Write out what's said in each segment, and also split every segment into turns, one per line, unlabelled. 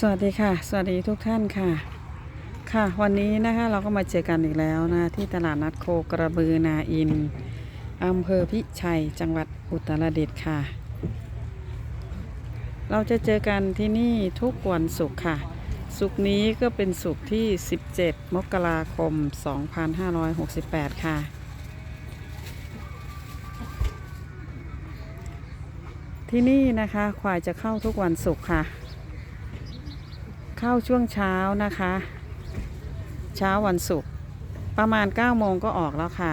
สวัสดีค่ะ สวัสดีทุกท่านค่ะ ค่ะวันนี้นะคะเราก็มาเจอกันอีกแล้วนะที่ตลาดนัดโคกระบือนาอินอำเภอพิชัยจังหวัดอุตรดิตถ์ค่ะ เราจะเจอกันที่นี่ทุกวันศุกร์ค่ะศุกร์นี้ก็เป็นศุกร์ที่ 17 มกราคม 2568 ค่ะ ที่นี่นะคะควายจะเข้าทุกวันศุกร์ค่ะ เข้าช่วงเช้านะคะ เช้าวันศุกร์ประมาณ9โมงก็ออกแล้วค่ะ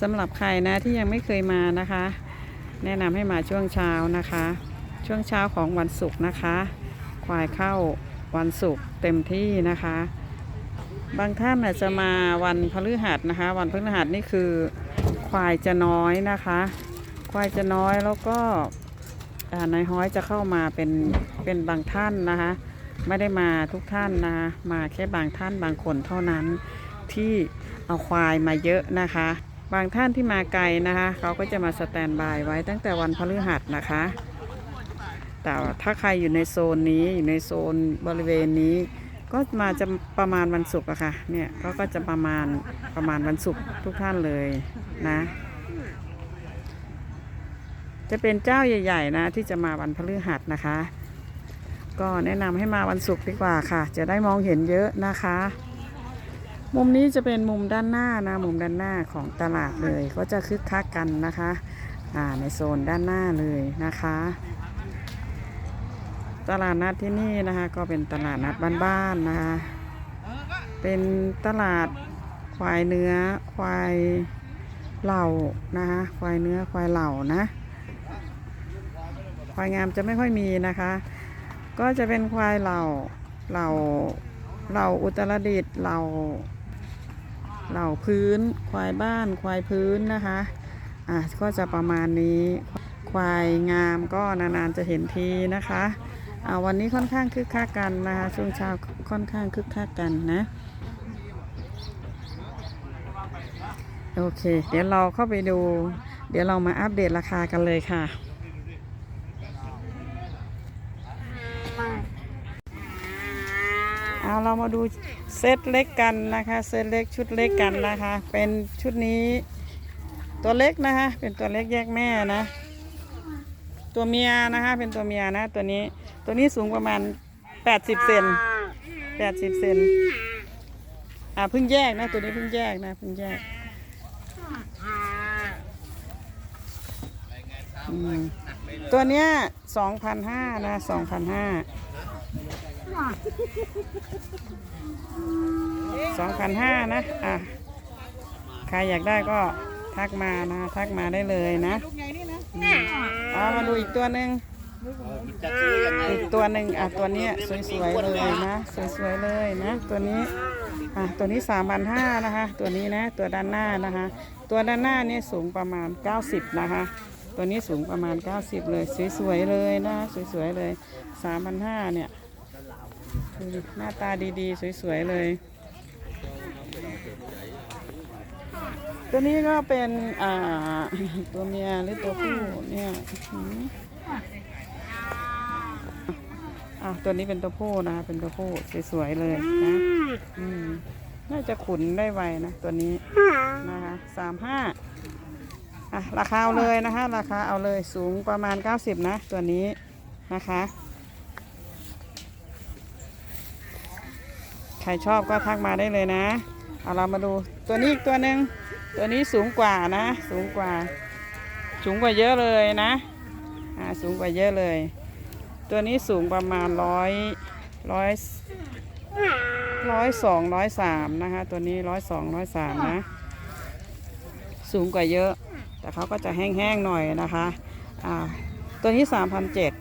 สำหรับใครนะที่ยังไม่เคยมานะคะ แนะนำให้มาช่วงเช้านะคะ ช่วงเช้าของวันศุกร์นะคะ ควายเข้าวันศุกร์เต็มที่นะคะ บางท่านอาจจะมาวันพฤหัสนะคะ วันพฤหัสนี่คือควายจะน้อยนะคะ ควายจะน้อยแล้วก็ นายฮ้อยจะเข้ามาเป็นเป็นบางท่านนะคะ ไม่ได้มาทุกท่านนะมาแค่บางท่านบางคนเท่านั้นที่เอาควายมาเยอะนะคะ บางท่านที่มาไกลนะคะเขาก็จะมาสแตนบายไว้ตั้งแต่วันพฤหัสนะคะ แต่ถ้าใครอยู่ในโซนนี้อยู่ในโซนบริเวณนี้ ก็มาจะประมาณวันศุกร์อะค่ะเนี่ยก็ก็จะประมาณประมาณวันศุกร์ทุกท่านเลยนะ จะเป็นเจ้าใหญ่ ๆ นะ ที่จะมาวันพฤหัสนะคะ ก็แนะนำให้มาวันศุกร์ดีกว่าค่ะ จะได้มองเห็นเยอะนะคะ มุมนี้จะเป็นมุมด้านหน้านะ มุมด้านหน้าของตลาดเลย ก็จะคึกคักกันนะคะอ่าในโซนด้านหน้าเลยนะคะ ตลาดนัดที่นี่นะคะ ก็เป็นตลาดนัดบ้านๆนะคะ เป็นตลาดควายเนื้อควายเหล่านะคะ ควายเนื้อควายเหล่านะ ควายงามจะไม่ค่อยมีนะคะ ก็จะเป็นควายเหล่าเหล่าเหล่าอุตรดิตถ์เหล่าเหล่าพื้น ควายบ้านควายพื้นนะคะอะก็จะประมาณนี้ควายงามก็นานๆจะเห็นทีนะคะอ่าวันนี้ค่อนข้างคึกคักกันนะคะช่วงเช้าค่อนข้างคึกคักกันนะโอเค เดี๋ยวเราเข้าไปดู เดี๋ยวเรามาอัปเดตราคากันเลยค่ะ เรามาดูเซตเล็กกันนะคะเซตเล็กชุดเล็กกันนะคะ เป็นชุดนี้ตัวเล็กนะคะ เป็นตัวเล็กแยกแม่นะ ตัวเมียนะคะ เป็นตัวเมียนะ ตัวนี้ตัวนี้สูงประมาณ 80เซน80เซนอ่าเพิ่งแยกนะ ตัวนี้เพิ่งแยกนะเพิ่งแยกตัวเนี้ย2,500นะ2,500 สองพันห้านะ อะ ใครอยากได้ก็ทักมานะ ทักมาได้เลยนะอืมเอามาดูอีกตัวหนึ่งอีกตัวหนึ่งอะตัวเนี้ยสวยๆเลยนะ สวยๆเลยนะ ตัวนี้อะตัวนี้สามพันห้านะคะ ตัวนี้นะ ตัวด้านหน้านะคะ ตัวด้านหน้านี่สูงประมาณ 90 นะคะ ตัวนี้สูงประมาณ 90 เลย สวยๆเลยนะ สวยๆเลย3,500เนี่ยดูดิ หน้าตาดี ๆ สวย ๆ เลย ตัวนี้ก็เป็นอ่าตัวเมียหรือตัวผู้เนี่ยอะตัวนี้เป็นตัวผู้นะคะเป็นตัวผู้สวยๆเลยนะอืมน่าจะขุนได้ไวนะตัวนี้นะคะสามห้าอะราคาเอาเลยนะคะ ราคาเอาเลยสูงประมาณ 90 นะ ตัวนี้นะคะ ใค รชอบก็ทักมาได้เลยนะเอาเรามาดูตัวนี้อีกตัวหนึ่งตัวนี้สูงกว่านะ สูงกว่า สูงกว่าเยอะเลยนะอ่าสูงกว่าเยอะเลย ตัวนี้สูงประมาณร้อยร้อยร้อยสองร้อยสามนะคะตัวนี้ร้อยสองร้อยสามนะ สูงกว่าเยอะ แต่เขาก็จะแห้งๆหน่อยนะคะอ่าตัวนี้สามพันเจ็ด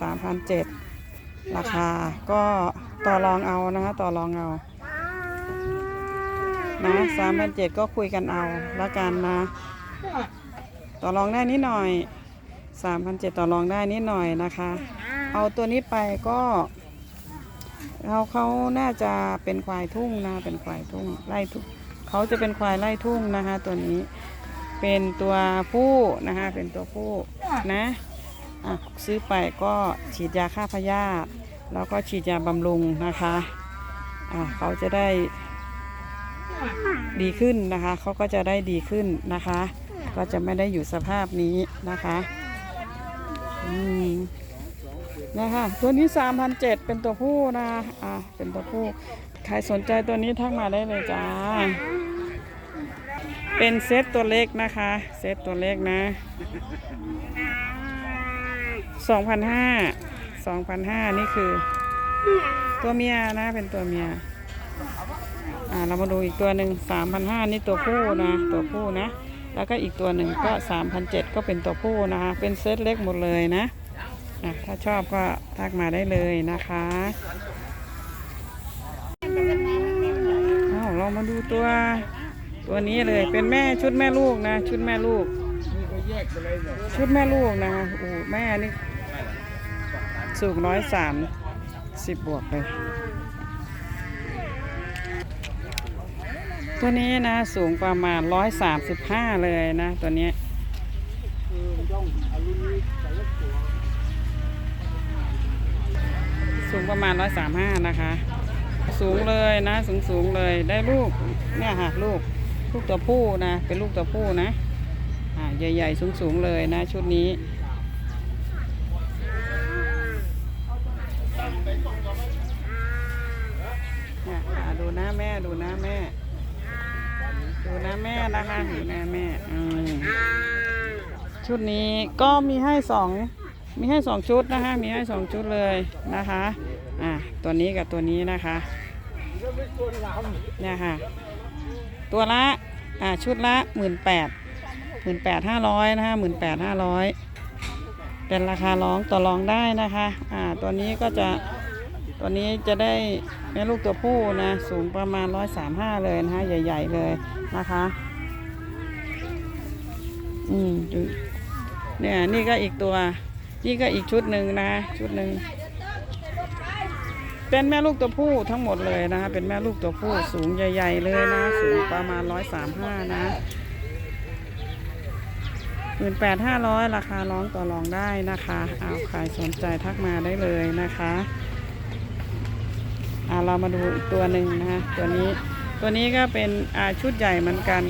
สามพันเจ็ดราคาก็ ต่อรองเอานะคะ ต่อรองเอานะสามพันเจ็ดก็คุยกันเอาละกันนะ ต่อรองได้นิดหน่อยสามพันเจ็ดต่อรองได้นิดหน่อยนะคะ เอาตัวนี้ไปก็เขาเขาน่าจะเป็นควายทุ่งนะ เป็นควายทุ่งไล่ทุ่งเขาจะเป็นควายไล่ทุ่งนะคะ ตัวนี้เป็นตัวผู้นะคะ เป็นตัวผู้นะอะซื้อไปก็ฉีดยาฆ่าพยาธิ แล้วก็ฉีดยาบำรุงนะคะอะเขาจะได้ดีขึ้นนะคะ เขาก็จะได้ดีขึ้นนะคะ ก็จะไม่ได้อยู่สภาพนี้นะคะอืมนะคะตัวนี้ 3,007เป็นตัวผู้นะอะเป็นตัวผู้ ใครสนใจตัวนี้ทักมาได้เลยจ้า เป็นเซตตัวเล็กนะคะ เซตตัวเล็กนะ2,005 2,500 2,500นี่คือ ตัวเมียนะเป็นตัวเมีย อ่าเรามาดูอีกตัวหนึ่ง3,500นี่ตัวผู้นะ ตัวผู้นะ แล้วก็อีกตัวหนึ่งก็3,700ก็เป็นตัวผู้นะคะเป็นเซตเล็กหมดเลยนะอะถ้าชอบก็ทักมาได้เลยนะคะอ้าวเรามาดูตัวตัวนี้เลยเป็นแม่ชุดแม่ลูกนะ ชุดแม่ลูก ชุดแม่ลูกนะคะโอ้แม่นี่ สูงร้อยสามสิบบวกเลย ตัวนี้นะ สูงประมาณร้อยสามสิบห้าเลยนะ ตัวนี้สูงประมาณร้อยสามห้านะคะ สูงเลยนะ สูงสูงเลยได้ลูกเนี่ยค่ะลูกลูกตัวผู้นะ เป็นลูกตัวผู้นะอ่าใหญ่ๆสูงสูงเลยนะ ชุดนี้เนี่ยอ่า ดูหน้าแม่ดูหน้าแม่ ดูหน้าแม่นะคะดูหน้าแม่อืมชุดนี้ก็มีให้สองมีให้สองชุดนะคะมีให้สองชุดเลยนะคะอ่าตัวนี้กับตัวนี้นะคะเนี่ยค่ะตัวละอ่าชุดละหมื่นแปดหมื่นแปดห้าร้อยนะคะหมื่นแปดห้าร้อยเป็นราคาร้องต่อรองได้นะคะอ่าตัวนี้ก็จะตัวนี้จะได้ แม่ลูกตัวผู้นะสูงประมาณร้อยสามห้าเลยนะคะใหญ่ ๆ เลยนะคะ อืมดูเนี่ยนี่ก็อีกตัว นี่ก็อีกชุดหนึ่งนะ ชุดหนึ่งเป็นแม่ลูกตัวผู้ทั้งหมดเลยนะคะเป็นแม่ลูกตัวผู้สูงใหญ่ ๆ เลยนะ สูงประมาณร้อยสามห้านะหมื่นแปดห้าร้อยราคาร้องต่อรองได้นะคะ เอาใครสนใจทักมาได้เลยนะคะ เรามาดูอีกตัวหนึ่งนะคะตัวนี้ตัวนี้ก็เป็นชุดใหญ่เหมือนกัน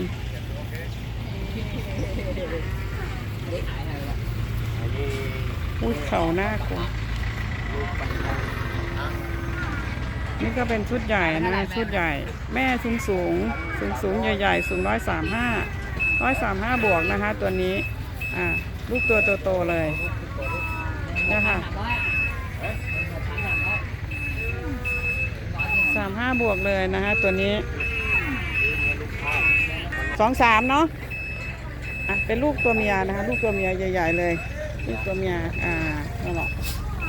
อุ้ยเข่าหน้ากลัวนี่ก็เป็นชุดใหญ่นะชุดใหญ่ แม่สูงสูงสูงสูงใหญ่ๆ สูงร้อยสามห้าร้อยสามห้าบวกนะคะ ตัวนี้ อ่า ลูกตัวโตๆเลยนะคะ สามห้าบวกเลยนะคะตัวนี้สองสามเนาะอะเป็นลูกตัวเมียนะคะ ลูกตัวเมียใหญ่ ๆ เลย ลูกตัวเมียอ่านั่นแหละ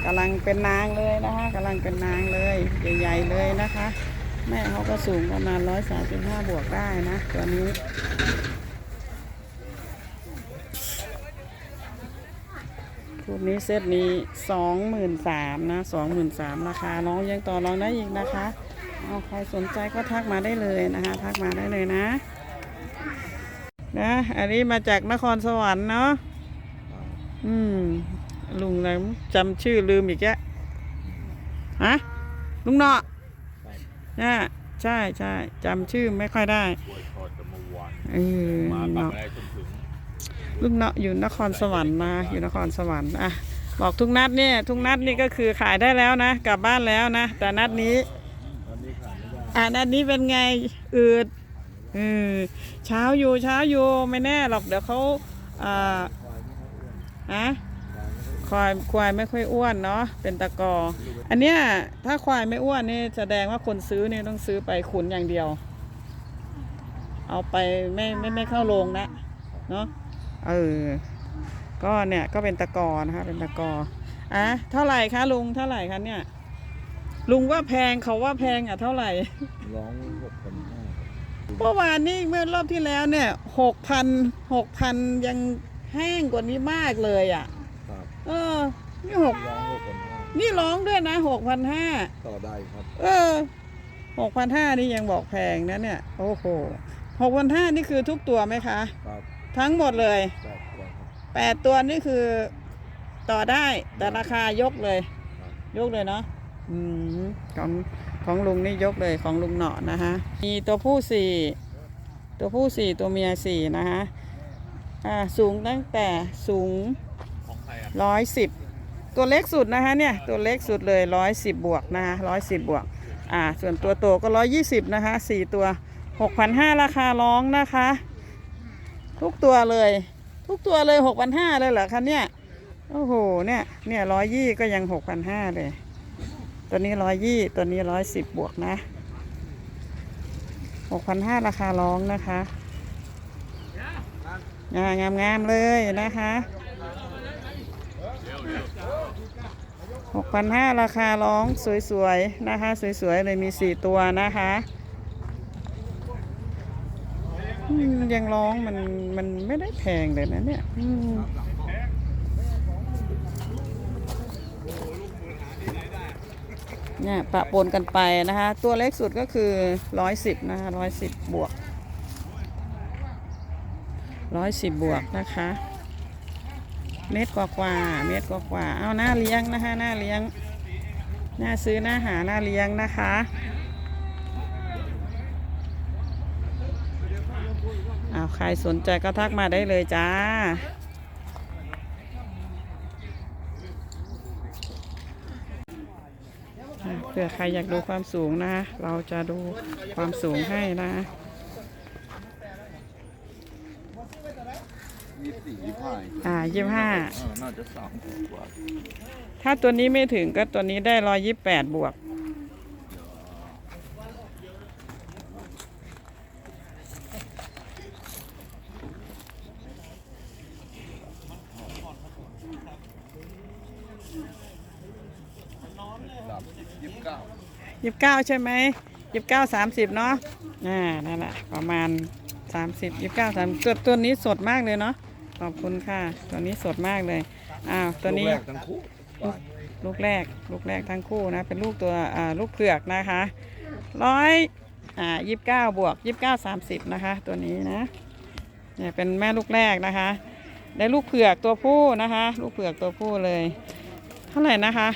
กำลังเป็นนางเลยนะคะกำลังเป็นนางเลยใหญ่ ๆ เลยนะคะ แม่เขาก็สูงประมาณร้อยสามสิบห้าบวกได้นะตัวนี้ชุดนี้เซตนี้สองหมื่นสามนะสองหมื่นสามราคาน้องยังต่อรองได้อีกนะคะ เอาใครสนใจก็ทักมาได้เลยนะคะ ทักมาได้เลยนะ นะ อันนี้มาจากนครสวรรค์เนาะ อืม ลุงอะไรจำชื่อลืมอีกแกฮะ ลุงเนาะเนี่ยใช่ใช่จำชื่อไม่ค่อยได้
ป่วยคอจะเมื่อวาน
เออ
มาปัก
เนาะ
ได้จนถึง
ลุงเนาะอยู่นครสวรรค์มาอยู่นครสวรรค์อะบอกทุกนัดเนี่ยทุกนัดนี่ก็คือขายได้แล้วนะ กลับบ้านแล้วนะ แต่นัดนี้
ตอนนี้ ขายไม่ได้
อ่านัดนี้เป็นไงอืดเออเช้าอยู่เช้าอยู่ไม่แน่หรอกเดี๋ยวเขาอ่าฮะควายควายไม่ค่อยอ้วนเนาะเป็นตะกอ อันเนี้ยถ้าควายไม่อ้วนนี่แสดงว่าคนซื้อเนี่ยต้องซื้อไปขุนอย่างเดียว เอาไปไม่ไม่ไม่เข้าโรงนะเนาะเออก็เนี่ยก็เป็นตะกอนะคะเป็นตะกออะเท่าไหร่คะลุงเท่าไหร่คะเนี่ย ลุงว่าแพงเขาว่าแพงอะเท่าไหร่
ร้องหกพันห้า
เมื่อวานนี้เมื่อรอบที่แล้วเนี่ยหกพันหกพันยังแห้งกว่านี้มากเลยอะ
ครับ
เออ นี่หก
ร้องหกพันห้า
นี่ร้องด้วยนะหกพันห้า
ต่อได้ครับ
เออหกพันห้านี่ยังบอกแพงนะเนี่ย โอ้โหหกพันห้านี่คือทุกตัวไหมคะ
ครับ
ทั้งหมดเลย
แปดตัวครับ
แปดตัวนี่คือต่อได้แต่ราคายกเลย ยกเลยเนาะ อืมของของลุงนี่ยกเลยของลุงเหนาะนะคะมีตัวผู้สี่ตัวผู้สี่ตัวเมียสี่นะคะอ่าสูงตั้งแต่สูงร้อยสิบตัวเล็กสุดนะคะเนี่ยตัวเล็กสุดเลยร้อยสิบบวกนะคะร้อยสิบบวกอ่าส่วนตัวโตก็ร้อยยี่สิบนะคะสี่ตัวหกพันห้าราคาร้องนะคะ ทุกตัวเลย ทุกตัวเลยหกพันห้าเลยเหรอคะเนี่ยโอ้โหเนี่ยเนี่ยร้อยยี่ก็ยังหกพันห้าเลย ตัวนี้ร้อยยี่ตัวนี้ร้อยสิบบวกนะหกพันห้าราคาร้องนะคะงามงามงามเลยนะคะหกพันห้าราคาร้องสวยๆนะคะ สวยๆเลยมีสี่ตัวนะคะยังร้องมันมันไม่ได้แพงเลยนะเนี่ยอืม เนี่ยปะปนกันไปนะคะ ตัวเล็กสุดก็คือร้อยสิบนะคะร้อยสิบบวกร้อยสิบบวกนะคะ เม็ดกว่ากว่าๆเม็ดกว่ากว่าๆเอาหน้าเลี้ยงนะคะหน้าเลี้ยงหน้าซื้อหน้าหาหน้าเลี้ยงนะคะเอาใครสนใจก็ทักมาได้เลยจ้า อะเผื่อใครอยากดูความสูงนะ เราจะดูความสูงให้นะ
ยี่สิบสี่ยี่สิบห้า
อ่ายี่ห้า
เออน่าจะสามสิบกว่า
ถ้าตัวนี้ไม่ถึงก็ตัวนี้ได้ร้อยยี่แปดบวก
สามสิบยี่สิบเก้า
ยี่สิบเก้าใช่ไหมยี่สิบเก้าสามสิบเนาะอ่านั่นแหละประมาณสามสิบยี่สิบเก้าสามตัวตัวนี้สดมากเลยเนาะขอบคุณค่ะ ตัวนี้สดมากเลยอ้าวตัวนี้
ลูกแรกทั้งคู่
ลูกแรกลูกแรกทั้งคู่นะ เป็นลูกตัวอ่าลูกเผือกนะคะร้อยอ่ายี่สิบเก้าบวกยี่สิบเก้าสามสิบนะคะ ตัวนี้นะเนี่ยเป็นแม่ลูกแรกนะคะ ได้ลูกเผือกตัวผู้นะคะ ลูกเผือกตัวผู้เลย เท่าไหร่นะคะ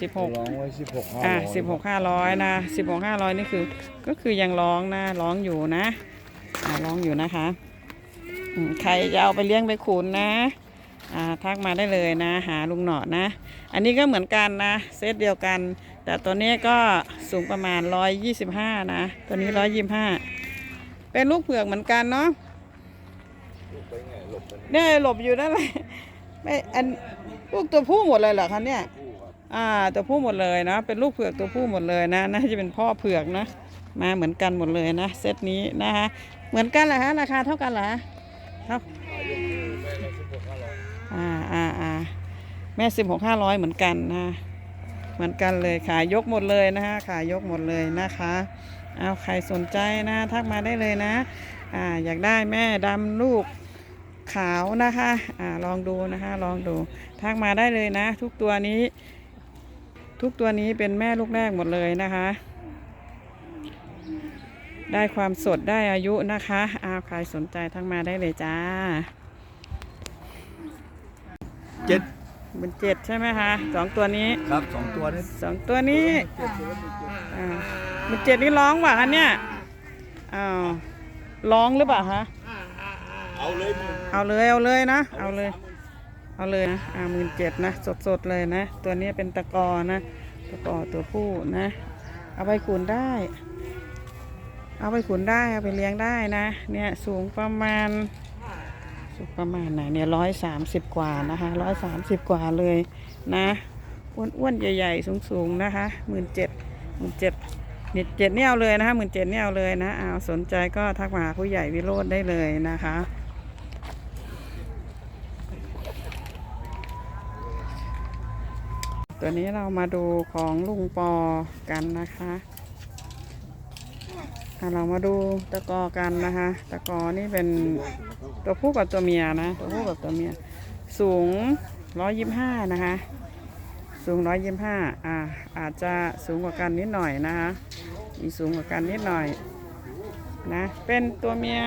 สิบหก
ร้องไว้สิบหกห้า
อ่า
ร้อย
สิบหกห้าร้อยนะสิบหกห้าร้อยนี่คือ ก็คือยังร้องนะร้องอยู่นะอ่าร้องอยู่นะคะอืมใครจะเอาไปเลี้ยงไปขุนนะอ่าทักมาได้เลยนะ หาลุงหนอนะ อันนี้ก็เหมือนกันนะ เซตเดียวกัน แต่ตัวนี้ก็สูงประมาณร้อยยี่สิบห้านะ ตัวนี้ร้อยยี่ห้าเป็นลูกเผือกเหมือนกันเนาะ
หลบไปไงหลบไปไหน
เนี่ยหลบอยู่นั่นแหละไม่อันลูกตัวผู้หมดเลยเหรอคะเนี่ย
คู่ครับ
อ่าตัวผู้หมดเลยนะเป็นลูกเผือกตัวผู้หมดเลยนะน่าจะเป็นพ่อเผือกนะมาเหมือนกันหมดเลยนะเซตนี้นะคะเหมือนกันเหรอฮะราคาเท่ากันเหรอเท่า
ขายยกคู่แม่ละสิบหกห้าร้อย
อ่าอ่าอ่าแม่สิบหกห้าร้อยเหมือนกันนะเหมือนกันเลยขายยกหมดเลยนะคะขายยกหมดเลยนะคะเอาใครสนใจนะทักมาได้เลยนะอ่าอยากได้แม่ดำลูกขาวนะคะอ่าลองดูนะคะลองดูทักมาได้เลยนะ ทุกตัวนี้ ทุกตัวนี้เป็นแม่ลูกแรกหมดเลยนะคะ ได้ความสดได้อายุนะคะอ้าวใครสนใจทักมาได้เลยจ้า
เจ็ด
เป็นเจ็ดใช่ไหมคะสองตัวนี้
ครับสองตัวนี้
สองตัวนี้อ่าเป็นเจ็ดนี่ร้องป่ะคะเนี่ยอ้าวร้องหรือเปล่าคะ
เอาเลยมึง
เอาเลยเอาเลยนะ เอาเลย เอาเลยนะอ่าหมื่นเจ็ดนะสดๆเลยนะ ตัวนี้เป็นตะกอนะ ตะกอตัวผู้นะ เอาไปขุนได้ เอาไปขุนได้เอาไปเลี้ยงได้นะ เนี่ยสูงประมาณสูงประมาณไหนเนี่ยร้อยสามสิบกว่านะคะร้อยสามสิบกว่าเลยนะอ้วนๆใหญ่ๆสูงๆนะคะหมื่นเจ็ดหมื่นเจ็ดหมื่นเจ็ดเนี่ยเอาเลยนะคะหมื่นเจ็ดเนี่ยเอาเลยนะเอาสนใจก็ทักมาหาผู้ใหญ่วิโรธได้เลยนะคะ ตัวนี้เรามาดูของลุงปอกันนะคะอะเรามาดูตะกอกันนะคะ ตะกอนี่เป็นตัวผู้กับตัวเมียนะ ตัวผู้กับตัวเมีย สูงร้อยยี่ห้านะคะ สูงร้อยยี่ห้าอ่า อาจจะสูงกว่ากันนิดหน่อยนะคะ มีสูงกว่ากันนิดหน่อยนะ เป็นตัวเมีย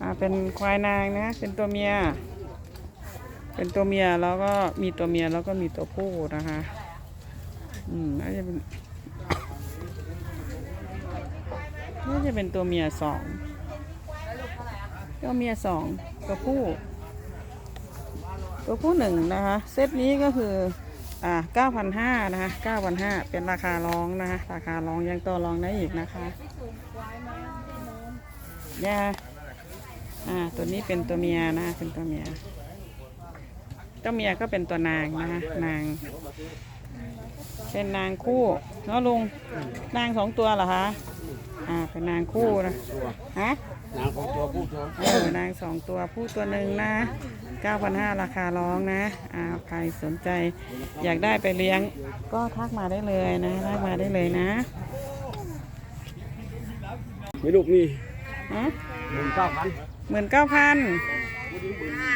อ่า เป็นควายนางนะ เป็นตัวเมีย เป็นตัวเมียแล้วก็มีตัวเมียแล้วก็มีตัวผู้นะคะ อืมน่าจะเป็นน่าจะเป็นตัวเมียสองตัวเมียสองตัวผู้ ตัวผู้หนึ่งนะคะ เซตนี้ก็คืออ่าเก้าพันห้านะคะเก้าพันห้าเป็นราคาร้องนะคะ ราคาร้องยังต่อรองได้อีกนะคะยาอ่าตัวนี้เป็นตัวเมียนะเป็นตัวเมีย ตัวเมียก็เป็นตัวนางนะคะนาง เป็นนางคู่เนาะลุงนางสองตัวเหรอคะอ่าเป็นนางคู่นะฮะ
นางของตัวผู้ตัว
เออนางสองตัวผู้ตัวหนึ่งนะ9,500ราคาร้องนะอ้าวใครสนใจอยากได้ไปเลี้ยง ก็ทักมาได้เลยนะทักมาได้เลยนะ
ไม่ลูกนี่
ฮะ
หมื่นเก้าพัน
หมื่นเก้าพัน
เจ็ดพัน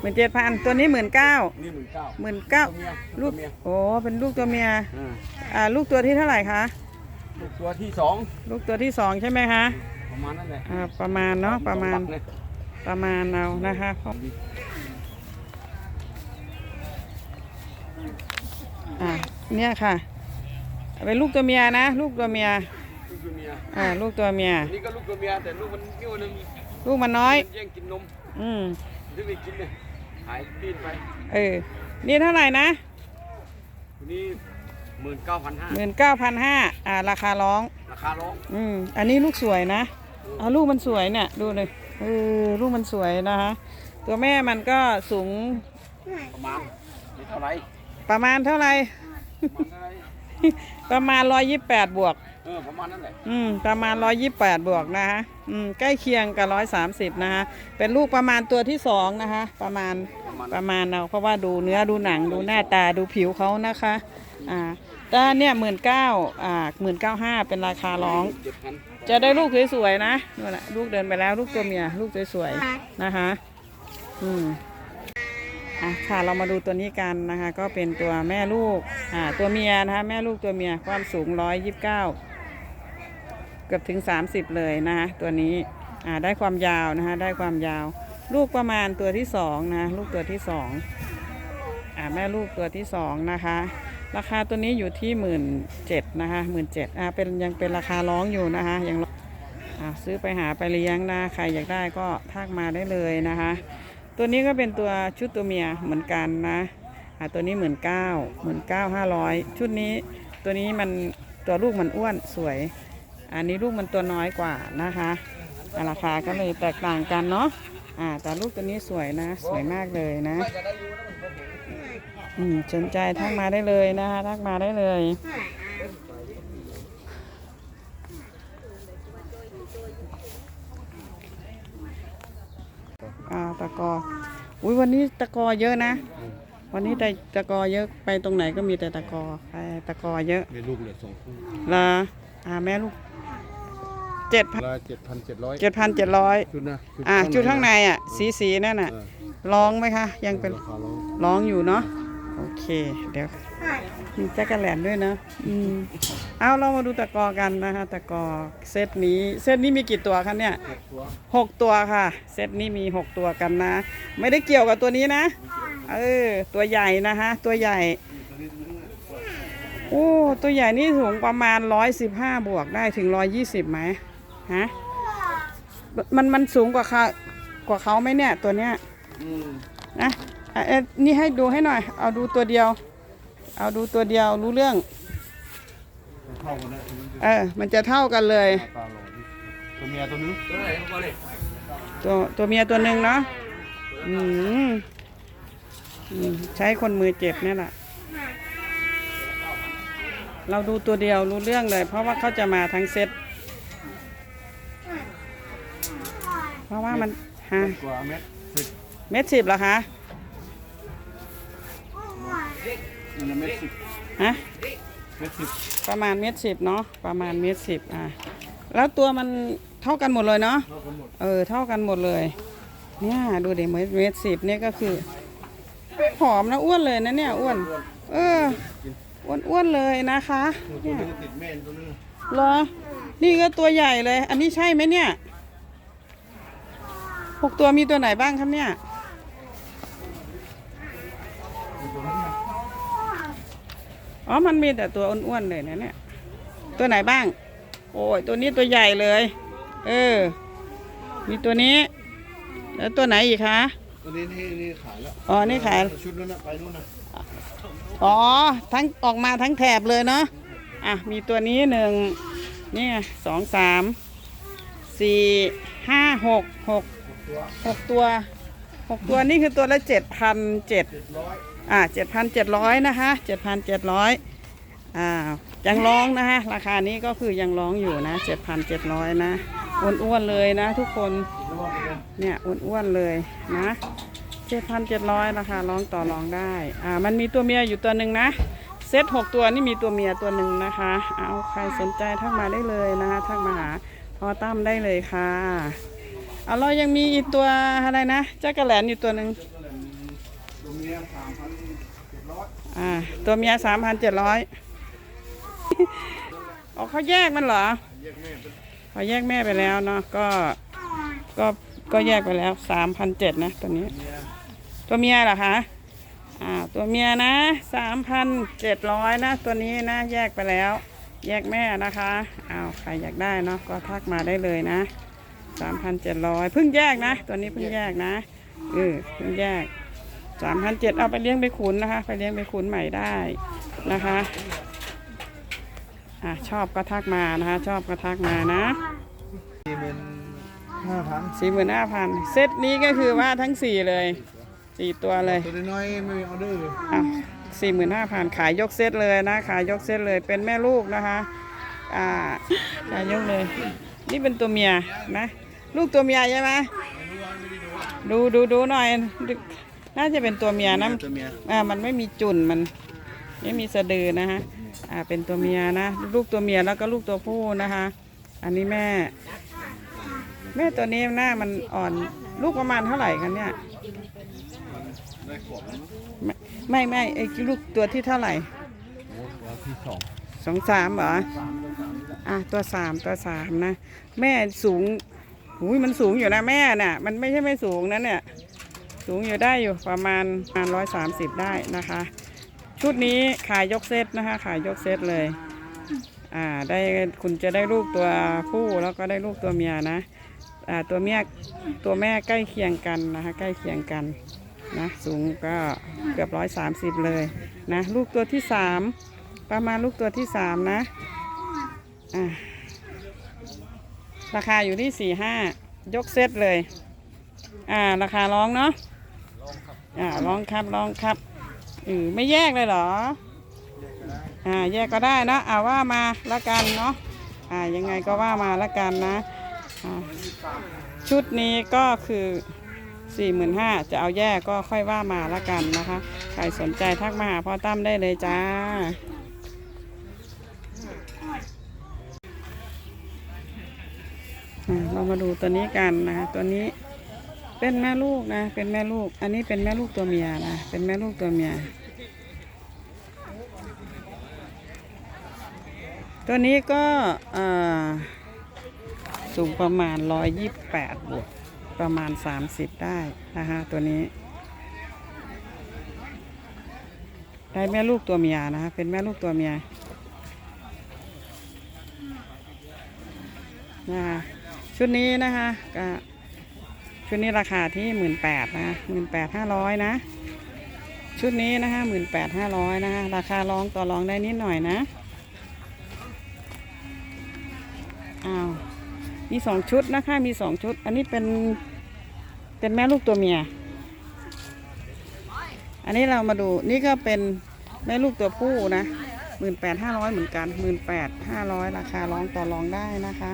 หมื่นเจ็ดพันตัวนี้หมื่นเก้า
นี่หมื่นเก้า
หมื่นเก้า
ตัวเมีย
ลูก
ตัวเมีย
โอ้เป็นลูกตัวเมีย
อ่า
อ่าลูกตัวที่เท่าไหร่คะ
ลูกตัวที่สอง
ลูกตัวที่สองใช่ไหมคะ
ประมาณนั้นแหละ
อ่าประมาณเนาะประมาณ
สองบักเลย
ประมาณเอานะคะอ่าเนี่ยค่ะ เป็นลูกตัวเมียนะ ลูกตัวเมีย
ลูกตัวเมีย
อ่า ลูกตัวเมีย
อันนี้ก็ลูกตัวเมียแต่ลูกมันนิ้วหนึง
ลูกมันน้อย
มันแย่งกินนม
อืม
ที่ไม่กินเนี่ยหายปีนไป
เออ นี่เท่าไหร่นะ
ทีนี้หมื่นเก้าพันห้า
หมื่นเก้าพันห้าอ่า ราคาร้อง
ราคาร้อง
อืม อันนี้ลูกสวยนะเอาลูกมันสวยเนี่ย ดูเลยเออลูกมันสวยนะคะตัวแม่มันก็สูง
ประมาณนี่เท่าไหร่
ประมาณเท่าไหร่
ประมาณเท่าไหร่
ประมาณร้อยยี่แปดบวก
เออประมาณนั้นแหละ
อืมประมาณร้อยยี่แปดบวกนะคะอืมใกล้เคียงกับร้อยสามสิบนะคะเป็นลูกประมาณตัวที่สองนะคะ ประมาณ
ประมาณ
ประมาณเอาเพราะว่าดูเนื้อดูหนังดูหน้าตาดูผิวเขานะคะอ่าแต่เนี่ยหมื่นเก้าอ่าหมื่นเก้าห้าเป็นราคาร้อง
เจ็ดพัน
จะได้ลูกสวยๆนะนู่นแหละลูกเดินไปแล้วลูกตัวเมียลูกสวยๆนะคะ อืมอะค่ะเรามาดูตัวนี้กันนะคะ ก็เป็นตัวแม่ลูกอ่าตัวเมียนะคะ แม่ลูกตัวเมียความสูงร้อยยี่สิบ เกือบถึงสามสิบเลยนะคะตัวนี้อ่าได้ความยาวนะคะได้ความยาว ลูกประมาณตัวที่สองนะลูกตัวที่สองอ่าแม่ลูกตัวที่สองนะคะราคาตัวนี้อยู่ที่หมื่นเจ็ดนะคะหมื่นเจ็ดอ่าเป็นยังเป็นราคาร้องอยู่นะคะยังอ่าซื้อไปหาไปเลี้ยงนะใครอยากได้ก็ทักมาได้เลยนะคะ ตัวนี้ก็เป็นตัวชุดตัวเมียเหมือนกันนะอ่าตัวนี้หมื่นเก้าหมื่นเก้าห้าร้อยชุดนี้ตัวนี้มันตัวลูกมันอ้วนสวย อันนี้ลูกมันตัวน้อยกว่านะคะอ่าราคาก็เลยแตกต่างกันเนาะอ่าแต่ลูกตัวนี้สวยนะ สวยมากเลยนะอืมสนใจทักมาได้เลยนะคะทักมาได้เลยอ่าตะกออุ้ยวันนี้ตะกอเยอะนะ วันนี้แต่ตะกอเยอะไปตรงไหนก็มีแต่ตะกอไปตะกอเยอะ
มีลูกเหลือสองคู่
ละอ่าแม่ลูก เจ็ดพัน
ละเจ็ดพันเจ็ดร้อย
เจ็ดพันเจ็ดร้อย
ชุดนะ
อ่าจุดข้างในอะ สีสีนั่นอะ
เออ
ร้องไหมคะ ยังเป็น
ราคาร้อง
ร้องอยู่เนาะโอเคเดี๋ยวมีแจ็คกะแหลนด้วยนะอืมเอาเรามาดูตะกอกันนะคะตะกอเซตนี้เซตนี้มีกี่ตัวคะเนี่ย
ตัว
หกตัวค่ะ เซตนี้มีหกตัวกันนะ ไม่ได้เกี่ยวกับตัวนี้นะเออตัวใหญ่นะคะตัวใหญ่โอ้ตัวใหญ่นี่สูงประมาณร้อยสิบห้าบวกได้ถึงร้อยยี่สิบไหม ฮะมันมันสูงกว่าเขากว่าเขาไหมเนี่ยตัวเนี้ย
อืม
นะอะเอ๊ะนี่ให้ดูให้หน่อย เอาดูตัวเดียว เอาดูตัวเดียวรู้เรื่อง
เท่ากันนะ
เออ มันจะเท่ากันเลย
ราคาร้องตัวเมียตัวนึงตัวไหนตัวไหน
ตัวตัวเมียตัวหนึ่งเนาะอืมอืมใช้คนมือเจ็บเนี่ยแหละเราดูตัวเดียวรู้เรื่องเลย เพราะว่าเขาจะมาทั้งเซต เพราะว่ามันฮะ
ตัวเม็ดสิบ
เม็ดสิบเหรอคะ
นี่นะเม็ดสิบ
ฮะ
เม็ดสิบ
ประมาณเม็ดสิบเนาะประมาณเม็ดสิบอะแล้วตัวมันเท่ากันหมดเลยเนาะ
เท่ากันหมด
เออเท่ากันหมดเลย เนี่ยดูเด็เม็ดเม็ดสิบเนี่ยก็คือผอมนะอ้วนเลยนะเนี่ยอ้วน เอออ้วนอ้วนๆเลยนะคะ
ตัว
เนี่ย
นึงติดแม่นตัวนึง
เหรอนี่ก็ตัวใหญ่เลย อันนี้ใช่ไหมเนี่ย
ให
กตัวมีตัวไหนบ้างครับเนี่ย อ๋อ มันมีแต่ตัวอ้วนๆเลยนะเนี่ย ตัวไหนบ้าง โอ้ย ตัวนี้ตัวใหญ่เลย เออ มีตัวนี้ แล้วตัวไหนอีกคะ
ตัวนี้นี่นี่ขายแล้ว
อ๋อ นี่ขาย
ชุดนั้นนะไปนู่นนะ
อ๋อ ทั้งออกมาทั้งแถบเลยเนาะ อะ มีตัวนี้หนึ่งนี่ไงสองสามสี่ห้าหกหก
ตัว
หกตัวหกตัวนี่คือตัวละเจ็ดพันเจ็ด
อ่า
เจ็ดพันเจ็ดร้อยนะคะเจ็ดพันเจ็ดร้อยอ่ายังร้องนะคะราคานี้ก็คือยังร้องอยู่นะเจ็ดพันเจ็ดร้อยนะอ้วนๆเลยนะ ทุกคน
เลย
เนี่ยอ้วนๆเลยนะเจ็ดพันเจ็ดร้อยราคาร้องต่อรองได้อ่ามันมีตัวเมียอยู่ตัวหนึ่งนะเซตหกตัวนี่มีตัวเมียตัวหนึ่งนะคะ เอาใครสนใจทักมาได้เลยนะคะทักมาหาพอตั้มได้เลยค่ะ เอาเรายังมีอีกตัวอะไรนะเจ้ากระแหลนอยู่ตัวหนึ่ง
ตัวเมียสามพันเจ็ดร้อย
อ่าตัวเมียสามพันเจ็ดร้อยอ๋อเขาแยกมันเหรอ
เขา
แยกแม่ไปแล้วเนาะก็ก็ก็แยกไปแล้วสามพันเจ็ดนะตัวนี้ ตัวเมียเหรอคะอ่าตัวเมียนะสามพันเจ็ดร้อยนะ ตัวนี้นะแยกไปแล้ว แยกแม่นะคะอ้าวใครอยากได้เนาะก็ทักมาได้เลยนะ สามพันเจ็ดร้อยเพิ่งแยกนะ ตัวนี้เพิ่งแยกนะเออเพิ่งแยกสามพันเจ็ดเอาไปเลี้ยงไปขุนนะคะ ไปเลี้ยงไปขุนใหม่ได้นะคะอะชอบก็ทักมานะคะ ชอบก็ทักมานะ
สี่หมื่นห้าพัน
สี่หมื่นห้าพันเซตนี้ก็คือว่าทั้งสี่เลยสี่ตัวเลย
ตัวน้อยๆไม่มีออเดอร์เลย
อะสี่หมื่นห้าพันขายยกเซตเลยนะ ขายยกเซตเลยเป็นแม่ลูกนะคะอ่าขายยกเลย นี่เป็นตัวเมียนะ ลูกตัวเมียใช่ไหมดูดูดูหน่อยดูน่าจะเป็นตัวเมียนะ
ตัวเมีย
อ่ามันไม่มีจุ่นมัน ไม่มีสะดือนะฮะอ่าเป็นตัวเมียนะลูกตัวเมียแล้วก็ลูกตัวผู้นะคะ อันนี้แม่ แม่ตัวนี้หน้ามันอ่อนลูกประมาณเท่าไหร่กันเนี่ย
ได้ของแล้วมั้ง
ไม่ไม่ไอ้ลูกตัวที่เท่าไหร่
โอ้ตัวที่สอง
สองสามเหรอ
สามตัวสามนี่แหละ
อะตัวสามตัวสามนะ แม่สูง หุยมันสูงอยู่นะแม่น่ะ มันไม่ใช่ไม่สูงนะเนี่ย สูงอยู่ได้อยู่ประมาณร้อยสามสิบได้นะคะ ชุดนี้ขายยกเซตนะคะ ขายยกเซตเลย อ่า ได้คุณจะได้ลูกตัวผู้แล้วก็ได้ลูกตัวเมียนะ อ่า ตัวเมียตัวแม่ใกล้เคียงกันนะคะ ใกล้เคียงกันนะ สูงก็เกือบร้อยสามสิบเลยนะ ลูกตัวที่สามประมาณลูกตัวที่สามนะ อ่า ราคาอยู่ที่สี่ห้ายกเซตเลย อ่า ราคาร้องเนาะอ่าร้องครับร้องครับอือไม่แยกเลยเหรอ อ่าแยกก็ได้นะอ่าว่ามาละกันเนาะอ่ายังไงก็ว่ามาละกันนะอ่าชุดนี้ก็คือ4 5 0 0 0จะเอาแยกก็ค่อยว่ามาละกันนะคะ ใครสนใจทักมาหาพ่อตั้มได้เลยจ้าอ่า เรามาดูตัวนี้กันนะคะตัวนี้เป็นแม่ลูกนะ เป็นแม่ลูก อันนี้เป็นแม่ลูกตัวเมียนะ เป็นแม่ลูกตัวเมีย ตัวนี้ก็สูงประมาณ 128 บวก ประมาณ 30 ได้นะคะตัวนี้ ได้แม่ลูกตัวเมียนะคะเป็นแม่ลูกตัวเมียนะคะ ชุดนี้นะคะก็ชุดนี้ราคาที่18,000นะ18,500นะ ชุดนี้นะคะ18,500นะคะราคารองต่อรองได้นิดหน่อยนะอ้าวมีสองชุดนะคะมีสองชุด อันนี้เป็นเป็นแม่ลูกตัวเมีย อันนี้เรามาดูนี่ก็เป็นแม่ลูกตัวผู้นะหมื่นแปดห้าร้อยเหมือนกันหมื่นแปดห้าร้อยราคารองต่อรองได้นะคะ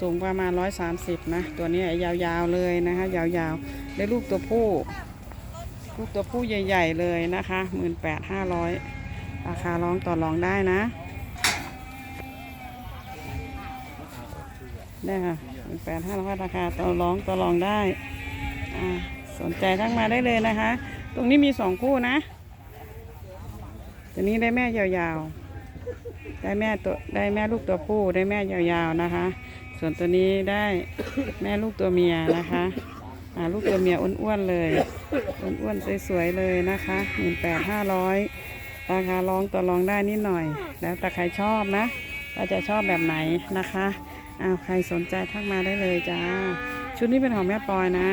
สูงประมาณร้อยสามสิบนะ ตัวนี้ยาวๆเลยนะคะ ยาวๆ ได้ลูกตัวผู้ ลูกตัวผู้ใหญ่ ๆ เลยนะคะหมื่นแปดห้าร้อยราคาร้องต่อรองได้นะได้ค่ะแปดห้าร้อยราคาต่อรองต่อรองได้ สนใจทักมาได้เลยนะคะ ตรงนี้มีสองคู่นะ ตัวนี้ได้แม่ยาวๆ ได้แม่ตัวได้แม่ลูกตัวผู้ได้แม่ยาวๆนะคะ ส่วนตัวนี้ได้แม่ลูกตัวเมียนะคะอ่าลูกตัวเมียอ้วนๆเลยอ้วนๆสวยๆเลยนะคะหมื่นแปดห้าร้อยราคารองต่อรองได้นิดหน่อย แล้วแต่ใครชอบนะว่าจะชอบแบบไหนนะคะอ้าวใครสนใจทักมาได้เลยจ้าชุดนี้เป็นของแม่ปอยนะ